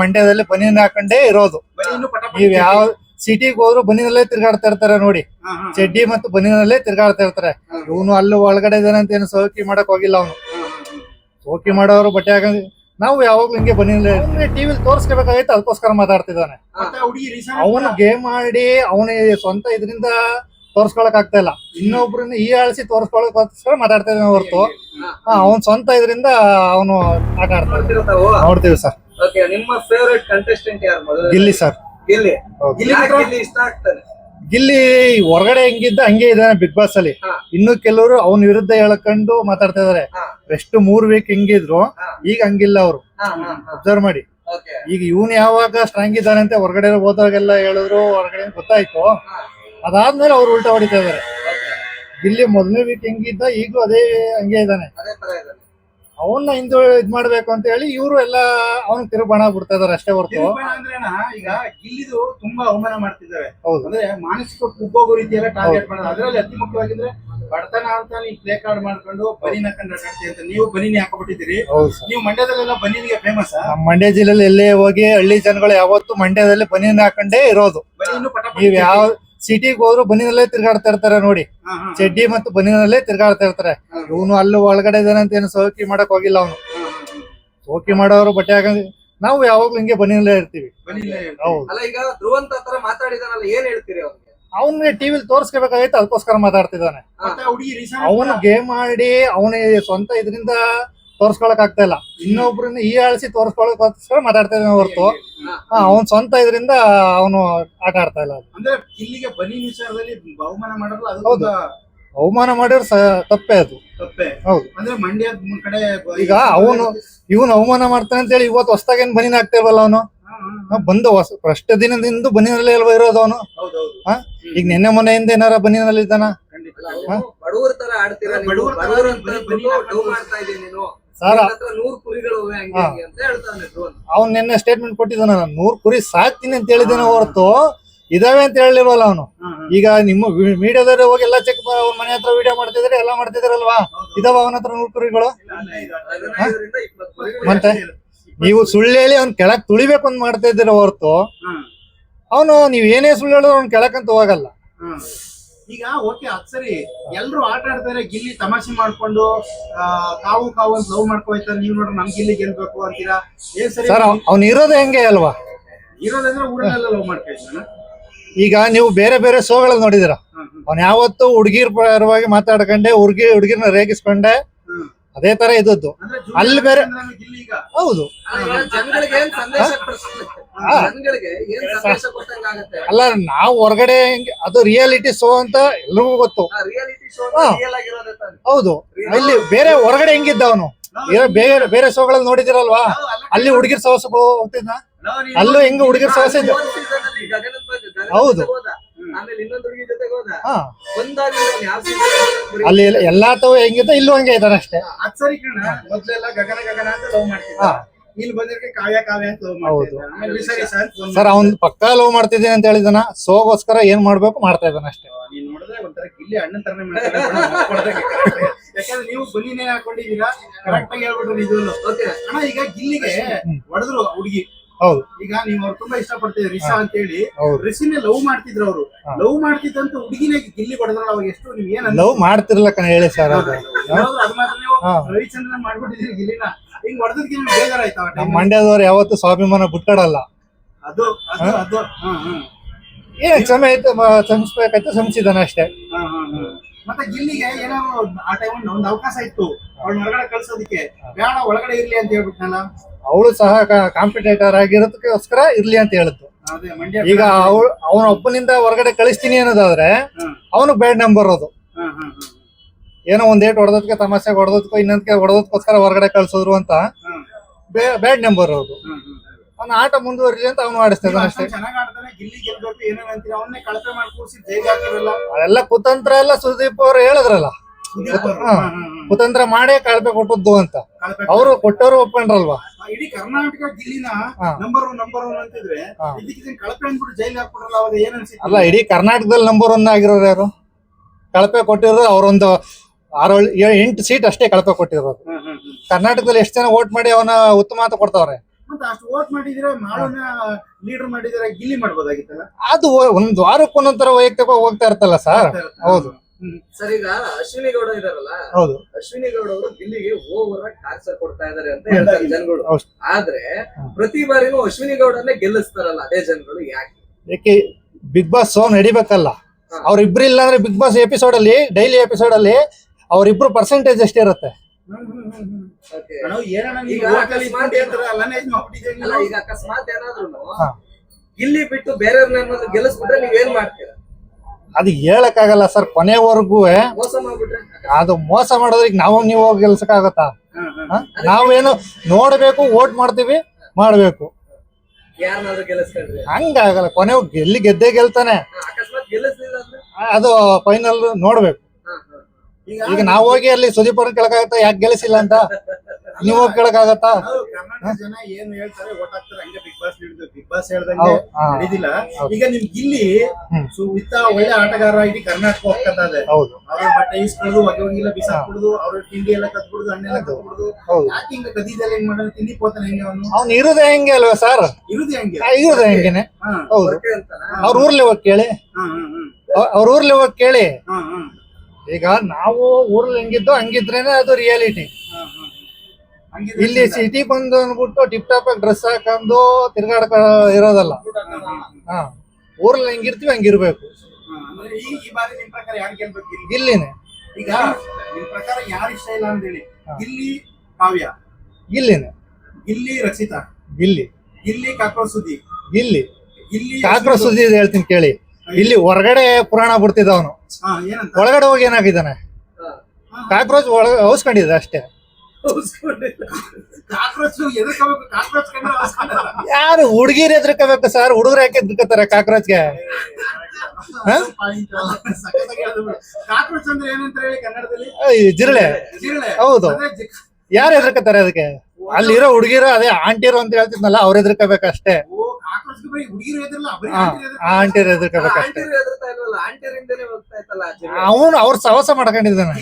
ಮಂಡ್ಯದಲ್ಲಿ ಬನಿಯನ್ ಹಾಕೊಂಡೇ ಇರೋದು. ಬನೀನು ನೀವ್ ಯಾವ ಸಿಟಿಗೆ ಹೋದ್ರು ಬನಿನಲ್ಲೇ ತಿರ್ಗಾಡ್ತಾ ಇರ್ತಾರೆ ನೋಡಿ. ಚಡ್ಡಿ ಮತ್ತು ಬನಿನಲ್ಲೇ ತಿರ್ಗಾಡ್ತಾ ಇರ್ತಾರೆ. ಇವನು ಅಲ್ಲಿ ಒಳಗಡೆ ಇದಾನೆ ಅಂತ ಏನು ಸೋಕಿ ಮಾಡಕ್ ಹೋಗಿಲ್ಲ ಅವನು. ಸೋಕಿ ಮಾಡೋರು ಬಟ್ಟೆ ಹಾಕೊಂಡ್ ನಾವು ಯಾವಾಗ್ಲೂ ಹಿಂಗೆ ಬನಿನಲ್ಲೇ ಟಿವಿ ತೋರಿಸ್ಕೋಬೇಕಾಗೈತೆ ಅದಕ್ಕೋಸ್ಕರ ಮಾತಾಡ್ತಿದ್ದಾನೆ. ಅವನು ಗೇಮ್ ಆಡಿ ಅವನ ಸ್ವಂತ ಇದರಿಂದ ತೋರ್ಸ್ಕೊಳಕ್ ಆಗ್ತಾ ಇಲ್ಲ. ಇನ್ನೊಬ್ರನ್ನ ಈ ಆಳಿಸಿ ತೋರ್ಸ್ಕೊಳಕೋಸ್ಕರ ಮಾತಾಡ್ತಾ ಇದ್ದಾನೆ ಹೊರತು ಅವನ್ ಸ್ವಂತ ಇದರಿಂದ ಅವನು ಆಟ ಆಡ್ತಾ ನೋಡ್ತೀವಿ ಸರ್. ಓಕೆ ನಿಮ್ಮ ಫೇವರೇಟ್ ಕಂಟೆಸ್ಟೆಂಟ್ ಯಾರು ಮೊದಲು? ಗಿಲ್ಲಿ ಸರ್. ಗಿಲ್ಲಿ. ಗಿಲ್ಲಿ ಯಾಕೆ ಗಿಲ್ಲಿ ಇಷ್ಟ ಆಗ್ತಾನೆ? ಗಿಲ್ಲಿ ಹೊರಗಡೆ ಹೆಂಗಿದ್ದ ಹಂಗೆ ಇದ್ದಾನೆ ಬಿಗ್ ಬಾಸ್ ಅಲ್ಲಿ. ಹಾ. ಇನ್ನು ಕೆಲವರು ಅವನ ವಿರುದ್ಧ ಹೇಳ್ಕೊಂಡು ಮಾತಾಡ್ತಾ ಇದಾರೆ. ಹಾ. ಎಷ್ಟು ಮೂರ್ ವೀಕ್ ಹೆಂಗಿದ್ರು ಹಾ. ಈಗ ಹಂಗಿಲ್ಲ ಅವರು. ಹಾ ಹಾ ಹಾ. ಅಬ್ಸರ್ವ್ ಮಾಡಿ. ಓಕೆ ಈಗ ಇವನ್ ಯಾವಾಗ ಸ್ಟ್ರಾಂಗ್ ಇದ್ದಾನೆ ಅಂತ ಹೊರಗಡೆ ಹೋದಾಗೆಲ್ಲ ಹೇಳಿದ್ರು ಹೊರಗಡೆ ಗೊತ್ತಾಯ್ತು. ಅದಾದ್ಮೇಲೆ ಅವ್ರು ಉಲ್ಟಾ ಹೊಡಿತಾ ಇದಾರೆ. ಗಿಲ್ಲಿ ಮೊದಲನೇ ವೀಕ್ ಹೆಂಗಿದ್ದ ಈಗಲೂ ಅದೇ ಹಂಗೆ ಇದ್ದಾನೆ. ಅದೇ ತರ ಇದೆ. ಅವನ್ನ ಹಿಂದೆ ಇದ್ ಮಾಡ್ಬೇಕು ಅಂತ ಹೇಳಿ ಇವರು ಎಲ್ಲ ಅವನ್ ತಿರುಬಣ ಬಿಡ್ತಾ ಇದಾರೆ ಅಷ್ಟೇ ಹೊರತು. ಅಂದ್ರೇನ ಈಗ ಗಿಲ್ಲಿದು ತುಂಬಾ ಅವಮಾನ ಮಾಡ್ತಿದ್ದಾರೆ. ಹೌದು. ಅಂದ್ರೆ ಮಾನಸಿಕ ಕುಗ್ಗೋಗೋ ರೀತಿ ಎಲ್ಲ ಟಾರ್ಗೆಟ್ ಮಾಡೋದು ಅದರಲ್ಲಿ ಅತಿ ಮುಖ್ಯವಾಗಿದ್ರೆ ಬಡತನ ಅಂತ ನೀವು ಪ್ಲೇ ಕಾರ್ಡ್ ಮಾಡ್ಕೊಂಡು ಬನಿನ ಹಾಕೊಂಡು ಆಟಾಡ್ತೀವಿ ಅಂತ ನೀವು ಬನೀನಿ ಹಾಕೊಬಿಟ್ಟಿದ್ದೀರಿ. ನೀವು ಮಂಡ್ಯದಲ್ಲೆಲ್ಲ ಬನಿನಿಗೆ ಫೇಮಸ್ ಮಂಡ್ಯ ಜಿಲ್ಲೆಯಲ್ಲಿ ಎಲ್ಲೇ ಹೋಗಿ ಹಳ್ಳಿ ಜನಗಳು ಯಾವತ್ತು ಮಂಡ್ಯದಲ್ಲಿ ಬನಿನ ಹಾಕೊಂಡೇ ಇರೋದು. ನೀವ್ ಯಾವ ಸಿಟಿಗೆ ಹೋದ್ರು ಬನಿನಲ್ಲೇ ತಿರ್ಗಾಡ್ತಾ ಇರ್ತಾರೆ ನೋಡಿ. ಚಡ್ಡಿ ಮತ್ತು ಬನಿನಲ್ಲೇ ತಿರ್ಗಾಡ್ತಾ ಇರ್ತಾರೆ. ಇವನು ಅಲ್ಲಿ ಒಳಗಡೆ ಅಂತ ಏನು ಸೋಕಿ ಮಾಡಕ್ ಹೋಗಿಲ್ಲ ಅವನು. ಸೋಕಿ ಮಾಡೋರು ಬಟ್ಟೆ ಹಾಕಂಗ ನಾವು ಯಾವಾಗ್ಲೂ ಹಿಂಗೆ ಬನಿನಲ್ಲೇ ಇರ್ತೀವಿ. ಈಗ ಧ್ರುವಂತ ಹತ್ರ ಮಾತಾಡಿದಾನಲ್ಲ ಏನ್ ಹೇಳ್ತೀರಿ ಅವ್ನಿಗೆ? ಅವನ್ಗೆ ಟಿವಿಲಿ ತೋರ್ಸ್ಕೋಬೇಕಾಗಿತ್ತು ಅದಕ್ಕೋಸ್ಕರ ಮಾತಾಡ್ತಿದ್ದಾನೆ. ಅವನು ಗೇಮ್ ಆಡಿ ಅವನ ಸ್ವಂತ ಇದರಿಂದ ತೋರ್ಸ್ಕೊಳಕ್ ಆಗ್ತಾ ಇಲ್ಲ. ಇನ್ನೊಬ್ರನ್ನ ಈ ಆಳಿಸಿ ತೋರ್ಸ್ಕೊಳಕ್ ಮಾತಾಡ್ತಾ ಇದ್ದಾನೆ ಹೊರತು. ಹಾ. ಅವನ್ ಸ್ವಂತ ಇದರಿಂದ ಅವನು ಆಟ ಆಡ್ತಾ ಇಲ್ಲ. ಅಂದ್ರೆ ಇಲ್ಲಿಗೆ ಬನಿ ವಿಚಾರದಲ್ಲಿ ಬಹುಮಾನ ಮಾಡಲ್ಲ ಅದು ಹೌದು. ಅವಮಾನ ಮಾಡಿದ್ರೆ ತಪ್ಪೆ ಅದು. ತಪ್ಪೆ. ಹೌದು. ಅಂದ್ರೆ ಮಂಡ್ಯ ಕಡೆ ಈಗ ಅವನು ಇವನು ಅವಮಾನ ಮಾಡ್ತಾನೆ ಅಂತ ಹೇಳಿ ಇವತ್ತು ಹೊಸ್ದಾಗೇನ್ ಬನಿನ ಆಗ್ತಿಲ್ವಲ್ಲ ಅವನು? ಬಂದ ಹೊಸ ಪ್ರಷ್ಟ ದಿನದಿಂದ ಬನಿನಲ್ಲೇ ಅಲ್ವಾ ಇರೋದು ಅವನು? ಈಗ ನಿನ್ನೆ ಮೊನ್ನೆಯಿಂದ ಏನಾರ ಬನಿನಲ್ಲಿ ಇದ್ದಾನ ಬಡವ್ರ ತರ ಆಡ್ತೀರಾ ಬಡವ್ರ ಸರ್ ಅವ್ನ್ ನಿನ್ನೆ ಸ್ಟೇಟ್ಮೆಂಟ್ ಕೊಟ್ಟಿದ್ದಾನ ನಾನು. ನೂರ್ ಕುರಿ ಸಾಕ್ತೀನಿ ಅಂತ ಹೇಳಿದ್ದೇನೆ ಹೊರತು ಇದಾವೆ ಅಂತ ಹೇಳಿಲ್ವಲ್ಲ ಅವನು. ಈಗ ನಿಮ್ಮ ಮೀಡಿಯಾದವ್ರೆ ಹೋಗಿ ಎಲ್ಲ ಚೆಕ್ ಅವ್ರ ಮನೆ ಹತ್ರ ವಿಡಿಯೋ ಮಾಡ್ತಿದ್ರೆ ಎಲ್ಲ ಮಾಡ್ತಿದ್ರಲ್ವಾ? ಇದಾವ ಅವನ ಹತ್ರ ನೂರ್ ಕುರಿಗಳು? ಮತ್ತೆ? ನೀವು ಸುಳ್ಳು ಹೇಳಿ ಅವ್ನ್ ಕೆಳಕ್ ತುಳಿಬೇಕು ಅಂತ ಮಾಡ್ತಾ ಇದ್ದೀರ ಹೊರತು. ಅವನು ನೀವ್ ಏನೇ ಸುಳ್ಳು ಹೇಳಿದ್ರು ಅವ್ನ ಕೆಳಕಂತ ಹೋಗಲ್ಲ. ಈಗ ಓಕೆ ಅದ್ ಸರಿ. ಎಲ್ರು ಆಟ ಆಡ್ತಾರೆ ಗಿಲ್ಲಿ ತಮಾಷೆ ಮಾಡ್ಕೊಂಡು ಕಾವು ಕಾವು ಅಂತ ಲವ್ ಮಾಡ್ಕೋಯ್ತಾರೆ ನೀವ್ ನೋಡ್ರಿ ನಮ್ ಗಿಲ್ಲಿ ಗೆಲ್ಬೇಕು ಅಂತೀರಾ? ಏನ್ ಸರಿ ಸರ್ ಇರೋದು ಇರೋದೇ ಹೆಂಗೆ ಅಲ್ವಾ? ಇರೋದಂದ್ರೆ ಊರಲ್ಲ ಲವ್ ಮಾಡ್ಕೊಯ್ತಾನ ಈಗ ನೀವು ಬೇರೆ ಬೇರೆ ಶೋಗಳಲ್ಲಿ ನೋಡಿದಿರ ಅವ್ನ್ ಯಾವತ್ತು ಹುಡುಗಿರ್ ಪರವಾಗಿ ಮಾತಾಡ್ಕೊಂಡೆ ಹುಡುಗಿ ಹುಡುಗಿರ್ನ ರೇಗಿಸ್ಕೊಂಡೆ. ಅದೇ ತರ ಇದ್ದದ್ದು. ಅಲ್ಲಿ ಬೇರೆ- ಗಿಲ್ಲಿ ಈಗ. ಹೌದು. ಜನಗಳಿಗೆ ಏನ್ ಸಂದೇಶ? ಅಲ್ಲ ನಾವು ಹೊರಗಡೆ ಅದು ರಿಯಾಲಿಟಿ ಶೋ ಅಂತ ಎಲ್ರಿಗೂ ಗೊತ್ತು. ಹೌದು. ಇಲ್ಲಿ ಬೇರೆ ಹೊರಗಡೆ ಹೆಂಗಿದ್ದ ಅವನು? ಬೇರೆ ಬೇರೆ ಶೋಗಳಲ್ಲಿ ನೋಡಿದಿರಲ್ವಾ? ಅಲ್ಲಿ ಹುಡುಗಿರ್ ಸಹಸ ಅಲ್ಲೂ ಹೆಂಗ ಹುಡುಗಿರ್ ಸವಸ ಇದ್ದ ಹೌದು. ಅಲ್ಲಿ ಎಲ್ಲ- ತವ ಹೆಂಗಿದ್ದ ಇಲ್ಲೂ ಹಂಗೆ ಇದಾರೆ ಅಷ್ಟೇ. ಗಗನ ಗಗನ ಅಂತ. ಇಲ್ಲಿ ಬಂದಿರ್ಕೆ ಕಾವ್ಯ ಕಾವ್ಯ ಅಂತ ಆಮೇಲೆ ವಿಸರಿ ಸರ್ ಅವ್ನ್ ಪಕ್ಕಾ ಲವ್ ಮಾಡ್ತಿದ್ದೀನಿ ಅಂತ ಹೇಳಿದಾನ ಸೋಗೋಸ್ಕರ ಏನ್ ಮಾಡ್ಬೇಕು ಮಾಡ್ತಾ ಇದ್ದಾನೆ ಅಷ್ಟೇ. ನೀನ್ ನೋಡಿದ್ರೆ ಒಂಥರ ಗಿಲ್ಲಿ ಅಣ್ಣನ್ ತರನೇ ಮಾಡ್ತಾರೆ ಕೊಡ್ದಂಗೆ correct. ಯಾಕಂದ್ರೆ ನೀವು ಬನ್ನಿನೇ ಹಾಕೊಂಡಿದೀರಾ ಕರೆಕ್ಟ್ ಆಗಿ ಹೇಳ್ಬಿಟ್ರು ನಿಜವಲ್ಲೂ Okay. ಅಣ್ಣ ಈಗ ಗಿಲ್ಲಿಗೆ ಹೊಡೆದ್ರು ಹುಡುಗಿ. ಹೌದು. ಈಗ ನೀವು ಅವ್ರು ತುಂಬಾ ಇಷ್ಟಪಡ್ತಿದ್ರು ರಿಷಾ ಅಂತ ಹೇಳಿ ಹೌದು. ರಿಸಿನೇ ಲವ್ ಮಾಡ್ತಿದ್ರು ಅವರು. ಲವ್ ಮಾಡ್ತಿದ್ದಂತ ಹುಡುಗಿನೇ ಗಿಲ್ಲಿ ಹೊಡೆದ್ರಲ್ಲ ಅವಾಗ ಎಷ್ಟು ನಿಮ್ಗೆ ಏನ್ ಲವ್ ಮಾಡ್ತಿರ್ಲ ಕಣ ಹೇಳಿ ಸರ್ ಅದು. ಮಾತ್ರ. ರವಿಚಂದ್ರನ್ ಮಾಡ್ಬಿಟ್ಟಿದ್ರಿ ಗಿಲ್ಲಿನ ಹಿಂಗ್ ಹೊಡೆದಕ್ಕೆ ನಿಮ್ಗೆ ಬೇಜಾರಾಯ್ತು ಆ time ಮಂಡ್ಯದವ್ರು ಯಾವತ್ತು ಸ್ವಾಭಿಮಾನ ಬಿಟ್ಕೊಡಲ್ಲ. ಅದು ಅದು ಅದು. ಹಾ ಹಾ. ಏನ್ ಕ್ಷಮೆ ಐತೆ ಕ್ಷಮಿಸ್ಬೇಕಾಯ್ತು ಕ್ಷಮಿಸಿದಾನೆ ಅಷ್ಟೇ. ಹಾ, ಹಾ, ಹಾ. ಮತ್ತೆ ಗಿಲ್ಲಿಗೆ ಏನೋ ಆ ಟೈಮ್ ಒಂದು ಅವಕಾಶ ಇತ್ತು. ಅವ್ಳ ಹೊರಗಡೆ ಕಳ್ಸೋದಕ್ಕೆ. ಬೇಡ ಒಳಗಡೆ ಇರ್ಲಿ ಅಂತ ಹೇಳ್ಬಿಟ್ನಲ್ಲ? ಅವಳು ಸಹ ಕಾಂಪಿಟೇಟರ್ ಆಗಿರೋದಕ್ಕೋಸ್ಕರ ಇರ್ಲಿ ಅಂತ ಹೇಳಿದ್ದು. ಅದೇ ಮಂಡ್ಯ ಈಗ ಅವಳು ಅವನ ಒಬ್ಬನಿಂದ ಹೊರಗಡೆ ಕಳಿಸ್ತೀನಿ ಅನ್ನೋದಾದ್ರೆ ಹ್ಮ್. ಅವನು ಬ್ಯಾಡ್ ನಂಬರ್ ಅದು. ಹಾ, ಹಾ, ಹಾ. ಏನೋ ಒಂದ್ ಏಟ್ ಹೊಡೆದಕ್ಕೆ ತಮಾಷೆ ಹೊಡೆದಕ್ಕೋ ಇನ್ನೊಂದಕ್ಕೆ ಹೊಡೆದಕ್ಕೋಸ್ಕರ ಹೊರಗಡೆ ಕಳ್ಸಿದ್ರು ಅಂತ ಬ್ಯಾಡ್ ನಂಬರ್ ಅವರು. ಅವ್ನ ಆಟ ಮುಂದುವರಿಲಿ ಅಂತ ಅವ್ನು ಆಡಿಸ್ತಾ ನೀವು ಅಷ್ಟೇ. ಅದೆಲ್ಲ ಕುತಂತ್ರ ಎಲ್ಲ ಸುದೀಪ್ ಅವ್ರು ಹೇಳಿದ್ರಲ್ಲ. ಕುತಂತ್ರ ಮಾಡೇ ಕಳಪೆ ಕೊಟ್ಟದ್ದು ಅಂತ. ಅವರು ಕೊಟ್ಟವರು ಒಪ್ಕೊಂಡ್ರಲ್ವಾ? ಇಡೀ ಕರ್ನಾಟಕ ಗಿಲ್ಲಿನ ನಂಬರ್ ಒನ್ ನಂಬರ್ ಒನ್ ಅಂತಿದ್ರೆ ಹಾ. ಇದಕ್ಕೆ ಕಳಪೆ ಅಂದ್ಬಿಟ್ಟು ಜೈಲ್ ಹಾಕ್ಬಿಟ್ರಲ್ಲ ಅವಾಗ ಏನ್ ಅಲ್ಲ ಇಡೀ ಕರ್ನಾಟಕದಲ್ಲಿ ನಂಬರ್ ಒನ್ ಆಗಿರೋರು ಯಾರು? ಕಳಪೆ ಕೊಟ್ಟಿರೋದು ಅವರೊಂದು ಆರು ಎಂಟು ಸೀಟ್ ಅಷ್ಟೇ ಕಳಪೆ ಕೊಟ್ಟಿರೋದು. ಕರ್ನಾಟಕದಲ್ಲಿ ಎಷ್ಟು ಜನ ವೋಟ್ ಮಾಡಿ ಅವನ ಉತ್ತಮ ಅಂತ ಕೊಡ್ತಾವ್ರೆ ಅದು ಒಂದ್ ವಾರಕ್ಕೆ ಒಂದೊಂದರ ವೈಯಕ್ತಿಕ ಹೋಗ್ತಾ ಇರ್ತಲ್ಲ ಸರ್ ಹೌದು. ಸರ್ ಈಗ ಅಶ್ವಿನಿ ಗೌಡ ಇದಾರಲ್ಲ? ಹೌದು. ಅಶ್ವಿನಿ ಗೌಡ ಅವರು ಗಿಲ್ಲಿಗೆ ಓವರ್ ಟಾರ್ಚರ್ ಕೊಡ್ತಾ ಇದಾರೆ ಅಂತ ಹೇಳ್ತಾರೆ ಜನಗಳು. ಆದ್ರೆ. ಪ್ರತಿ ಬಾರಿನೂ ಅಶ್ವಿನಿ ಗೌಡನ್ನೇ ಗೆಲ್ಲಿಸ್ತಾರಲ್ಲ ಅದೇ ಜನಗಳು ಯಾಕೆ? ಯಾಕೆ ಬಿಗ್ ಬಾಸ್ ಸೋನ್ ನಡಿಬೇಕಲ್ಲ. ಅವ್ರಿಬ್ರು ಇಲ್ಲ ಅಂದ್ರೆ ಬಿಗ್ ಬಾಸ್ ಎಪಿಸೋಡ್ ಅಲ್ಲಿ ಡೈಲಿ ಎಪಿಸೋಡ್ ಅಲ್ಲಿ ಅವ್ರಿಬ್ರು ಪರ್ಸೆಂಟೇಜ್ ಎಷ್ಟಿರುತ್ತೆ ಈಗ ಅಕಸ್ಮಾತ್ ಅಲ್ಲ ಈಗ ಅಕಸ್ಮಾತ್ ಏನಾದ್ರು ಹಾ. ಗಿಲ್ಲಿ ಬಿಟ್ಟು ಬೇರೆಯವ್ರನ್ನ ಗೆಲ್ಲಿಸ್ಬಿಟ್ರೆ ನೀವೇನ್ ಮಾಡ್ತೀರಾ? ಅದು ಹೇಳಕ್ಕಾಗಲ್ಲ ಸರ್ ಕೊನೆವರೆಗೂ ಮೋಸ ಮಾಡ್ಬಿಟ್ರೆ ಅದು ಮೋಸ ಮಾಡೋದ್ರಿಗೆ ನಾವು ನೀವು ಹೋಗಿ ಗೆಲ್ಸಕ್ಕಾಗತ್ತಾ. ಹ? ನಾವೇನು ನೋಡ್ಬೇಕು ವೋಟ್ ಮಾಡ್ತೀವಿ ಮಾಡ್ಬೇಕು. ಯಾರನ್ನಾದ್ರೂ ಗೆಲ್ಲಿಸ್ಕೊಂಡ್ರೆ? ಹಂಗಾಗಲ್ಲ ಕೊನೆ ಗೆಲ್ಲಿ ಗೆದ್ದೇ ಗೆಲ್ತಾನೆ. ಅಕಸ್ಮಾತ್ ಗೆಲ್ಲಿಸ್ಲಿಲ್ಲ ಅಂದ್ರೆ? ಅದು ಫೈನಲ್ ನೋಡ್ಬೇಕು. ಈಗ ನಾವು ಹೋಗಿ ಅಲ್ಲಿ ಸುದೀಪ್ ಅವ್ರನ್ನ ಕೇಳಕ್ಕಾಗತ್ತಾ? ಯಾಕೆ ಗೆಲ್ಲಿಸಿಲ್ಲ ಅಂತ? ನೀವು ಹೋಗಿ ಕೇಳಕ್ಕಾಗತ್ತಾ? ಕರ್ನಾಟಕ ಜನ ಏನ್ ಹೇಳ್ತಾರೆ ಓಟ್ ಹಾಕ್ತಾರೆ ಹಂಗೆ ಬಿಗ್ ಬಾಸ್ ಹಿಡಿದು ಬಿಗ್ ಬಾಸ್ ಹೇಳ್ದಂಗೆ ಹೌ- ಹಾ. ನಡೆದಿಲ್ಲ. ಈಗ ನಿಮ್ಗೆ ಇಲ್ಲಿ ಹ್ಮ್. ಒಳ್ಳೆ ಆಟಗಾರ ಇಡೀ ಕರ್ನಾಟಕ ಹೋಗ್ತಾ ಇದೆ. ಹೌದು. ಅವ್ರ ಬಟ್ಟೆ ಇಸ್ಕೊಳ್ಳೋದು ಒಗೆ ಹೋಗಿಲ್ಲ ಬಿಸಾಕ್ಬಿಡುದು ಅವ್ರ ತಿಂಡಿ ಎಲ್ಲ ಕದ್ಬಿಡುದು ಹಣ್ಣೆಲ್ಲ ಕದ್ಬಿಡುದು. ಹೌದು. ಯಾಕೆ ಹಿಂಗ ಕದಿದೆಲ್ಲ ಹೆಂಗ್ ಮಾಡೋದು ತಿಂಡಿ ಹೋತಾನೆ ಹೆಂಗೆ ಅವನು? ಅವ್ನು ಇರೋದೇ ಹೆಂಗೆ ಅಲ್ವಾ ಸರ್? ಇರುದು ಹೆಂಗೆ? ಇರೋದೇ ಹೆಂಗೇನೆ. ಹಾ ಹೌದು. ಅಂತಾನ? ಅವ್ರ ಊರ್ಲಿ ಹೋಗಿ ಕೇಳಿ. ಹಾ ಹಾ ಅವ್ರ ಊರ್ಲಿ ಹೋಗಿ ಕೇಳಿ. ಹಾ ಹಾ ಈಗ ನಾವು ಊರಲ್ಲಿ ಹೆಂಗಿದ್ದೋ ಹಂಗಿದ್ರೇನೆ ಅದು ರಿಯಾಲಿಟಿ ಇಲ್ಲಿ ಸಿಟಿ ಬಂದು ಅಂದ್ಬಿಟ್ಟು ಟಿಪ್ ಟಾಪ್ ಆಗಿ ಡ್ರೆಸ್ ಹಾಕೊಂಡು ತಿರ್ಗಾಡ್ಕ ಇರೋದಲ್ಲ. ಹಾ, ಊರಲ್ಲಿ ಹೆಂಗಿರ್ತೀವಿ ಹಂಗಿರ್ಬೇಕು. ಇಲ್ಲಿ? ಇಲ್ಲಿನೇ. ಈಗ ನಿಮ್ ಪ್ರಕಾರ ಯಾರು ಇಷ್ಟ ಇಲ್ಲ ಅಂತ ಹೇಳಿ ಹಾ. ಕಾವ್ಯ. ಇಲ್ಲಿನೇ. ಇಲ್ಲಿ ರಕ್ಷಿತಾ. ಇಲ್ಲಿ. ಇಲ್ಲಿ ಕಾಕ್ರೋಚ್ ಸುದ್ದಿ ಇಲ್ಲಿ. ಇಲ್ಲಿ ಕಾಕ್ರೋಚ್ ಸುದ್ದಿ ಹೇಳ್ತೀನಿ ಕೇಳಿ. ಇಲ್ಲಿ ಹೊರಗಡೆ ಪುರಾಣ ಬಿಡ್ತಿದ್ದ ಅವನು. ಹಾ ಏನಂತ? ಒಳಗಡೆ ಹೋಗಿ ಏನಾಗಿದ್ದಾನೆ. ಕಾಕ್ರೋಚ್ ಒಳಗೆ ಔಸ್ಕೊಂಡಿದೆ ಅಷ್ಟೇ. ಯಾರು ಹುಡುಗಿರ್ ಎದ್ರಕೋಬೇಕು ಸರ್? ಹುಡುಗರು ಯಾಕೆ ಎದ್ರಕೋತಾರೆ ಕಾಕ್ರೋಚ್ಗೆ? ಜಿರಳೆ. ಹೌದು. ಯಾರು ಎದ್ರಕೋತಾರೆ ಅದಕ್ಕೆ? ಅಲ್ಲಿರೋ ಹುಡುಗಿರೋ ಅದೇ ಆಂಟಿರು ಅಂತ ಹೇಳ್ತಿದ್ನಲ್ಲ ಅವ್ರು ಎದ್ರಕೋಬೇಕು ಆಂಟಿರು. ಅವನು ಅವ್ರ ಸಹವಾಸ ಮಾಡ್ಕೊಂಡಿದ್ದಾನೆ.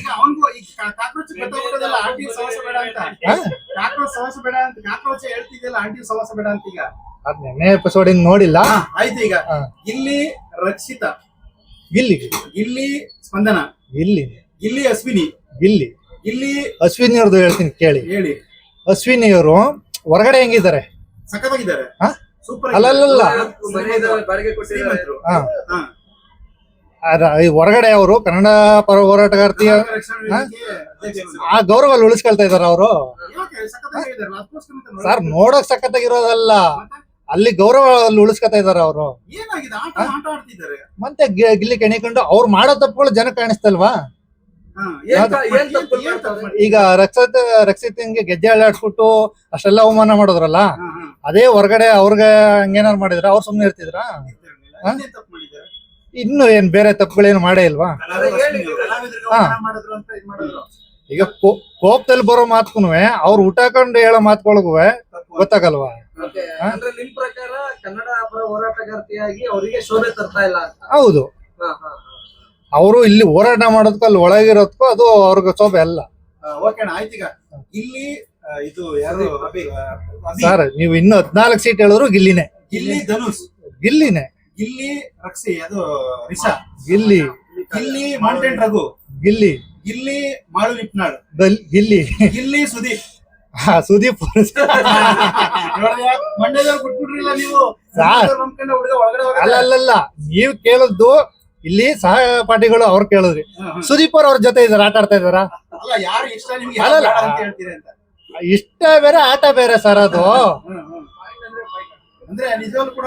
ಅಂತ. ಹಾ? ಕಾಕ್ರೋಚ್ ಬೇಡ ಅಂತ ಕಾಕ್ರೋಚ್ ಹೇಳ್ತಿದ್ಯಲ್ಲ ಆಂಟಿ ಸವಾಸ ಬೇಡ ಅಂತ ಈಗ. ಅದ್ ನೆನ್ನೆ ಎಪಿಸೋಡ್ ಹಿಂಗ್ ನೋಡಿಲ್ಲ. ಆಯ್ತು ಈಗ. ಇಲ್ಲಿ ರಕ್ಷಿತ ಇಲ್ಲಿ. ಇಲ್ಲಿ ಸ್ಪಂದನ ಇಲ್ಲಿ. ಇಲ್ಲಿ ಅಶ್ವಿನಿ ಇಲ್ಲಿ. ಇಲ್ಲಿ ಅಶ್ವಿನಿ ಅವ್ರದ್ದು ಹೇಳ್ತೀನಿ ಕೇಳಿ. ಹೇಳಿ. ಅಶ್ವಿನಿ ಅವರು ಹೊರಗಡೆ ಹೆಂಗಿದ್ದಾರೆ? ಸಖತ್ತಾಗಿದ್ದಾರೆ. ಹಾ. ಹೊರಗಡೆ ಅವರು ಕನ್ನಡ ಪರ ಹೋರಾಟಗಾರ್ತಿಯ. ಆ ಗೌರವ ಉಳಿಸ್ಕೊಳ್ತಾ ಇದಾರ ಅವರು. ಸರ್ ನೋಡಕ್ ಸಖತ್ತಾಗಿರೋದಲ್ಲ. ಅಲ್ಲಿ ಗೌರವ ಅಲ್ಲಿ ಉಳಿಸ್ಕೊತಾ ಇದಾರ ಅವರು. ಏನಾಗಿದೆ? ಆಟ ಆಟ ಮತ್ತೆ ಗಿಲ್ಲಿ ಕೆಣಿಕೊಂಡು ಅವ್ರು ಮಾಡೋ ತಪ್ಪುಗಳು ಜನ ಕಾಣಿಸ್ತಲ್ವಾ? ಈಗ ರಕ್ಷಿತ್ ರಕ್ಷಿತ್ ಗೆಜ್ಜೆ ಆಡ್ಸ್ಬಿಟ್ಟು ಅಷ್ಟೆಲ್ಲ ಅವಮಾನ ಮಾಡಿದ್ರಲ್ಲ. ಅದೇ ಹೊರಗಡೆ ಅವ್ರಿಗೆ ಹಂಗೇನಾರು ಮಾಡಿದ್ರ? ಅವ್ರು ಸುಮ್ಮನೆ ಇರ್ತಿದ್ರ? ಇನ್ನು ಏನ್ ಬೇರೆ ತಪ್ಪುಗಳೇನು ಮಾಡೇ ಇಲ್ವಾ? ಹಾ. ಮಾಡಿದ್ರು ಅಂತ ಇದ್ ಮಾಡಿದ್ರು. ಈಗ ಕೋ- ಕೋಪದಲ್ಲಿ ಬರೋ ಮಾತ್ಕುನು ಅವ್ರು ಊಟ ಹಾಕೊಂಡು ಹೇಳೋ ಮಾತುಗಳಿಗೂ. ಗೊತ್ತಾಗಲ್ವಾ? ಅಂದ್ರೆ ನಿಮ್ ಪ್ರಕಾರ ಕನ್ನಡ ಪರ ಹೋರಾಟಗಾರ್ತಿಯಾಗಿ ಅವರಿಗೆ ಶೋಭೆ ತರ್ತಾ ಇಲ್ಲ ಅಂತ? ಹೌದು. ಹಾ, ಹಾ, ಹಾ. ಅವರು ಇಲ್ಲಿ ಹೋರಾಟ ಮಾಡೋದಕ್ಕೂ ಅಲ್ಲಿ ಒಳಗಿರೋದಕ್ಕೂ ಅದು ಅವ್ರಿಗೆ ಶೋಭೆ ಅಲ್ಲ. ಇಲ್ಲಿ ಇದು ಯಾರು? ಸರ್ ನೀವು ಇನ್ನು ಹದ್ನಾಲ್ಕು ಸೀಟ್ ಹೇಳಿದ್ರು ಗಿಲ್ಲಿನೇ. ಗಿಲ್ಲಿ ಧನುಷ್. ಗಿಲ್ಲಿನೇ. ಗಿಲ್ಲಿ ರಕ್ಷಿ ಅದು ರಿಷಾ. ಗಿಲ್ಲಿ. ಗಿಲ್ಲಿ ಮೌಂಟೇನ್ ರಘು. ಗಿಲ್ಲಿ. ಗಿಲ್ಲಿ ಮಾಳು ನಿಪ್ನಾಳ್. ಗಿಲ್ಲಿ. ಗಿಲ್ಲಿ ಸುದೀಪ್. ಹಾ, ಸುದೀಪ್? ಮಂಡ್ಯದವ್ರು ಬಿಟ್ಬಿಟ್ರಿಲ್ಲ ನೀವು. ಹುಡುಗ ಒಳಗಡೆ ಅಲ್ಲ ಅಲ್ಲಲ್ಲ ನೀವ್ ಕೇಳದ್ದು ಇಲ್ಲಿ ಸಹಪಾಠಿಗಳು ಅವ್ರು ಕೇಳಿದ್ರಿ. ಸುದೀಪ್ ಅವ್ರ ಅವ್ರ ಜೊತೆ ಇದಾರೆ ಆಟ ಆಡ್ತಾ ಇದಾರ? ಅಲ್ಲ ಯಾರು ಇಷ್ಟ ನಿಮ್ಗೆ ಅಲ್ಲ ಅಂತ ಹೇಳ್ತೀರಿ ಅಂತ. ಇಷ್ಟ ಬೇರೆ ಆಟ ಬೇರೆ ಸರ್ ಅದು. ಅಂದ್ರೆ ನಿಜವಾಗ್ಲೂ ಕೂಡ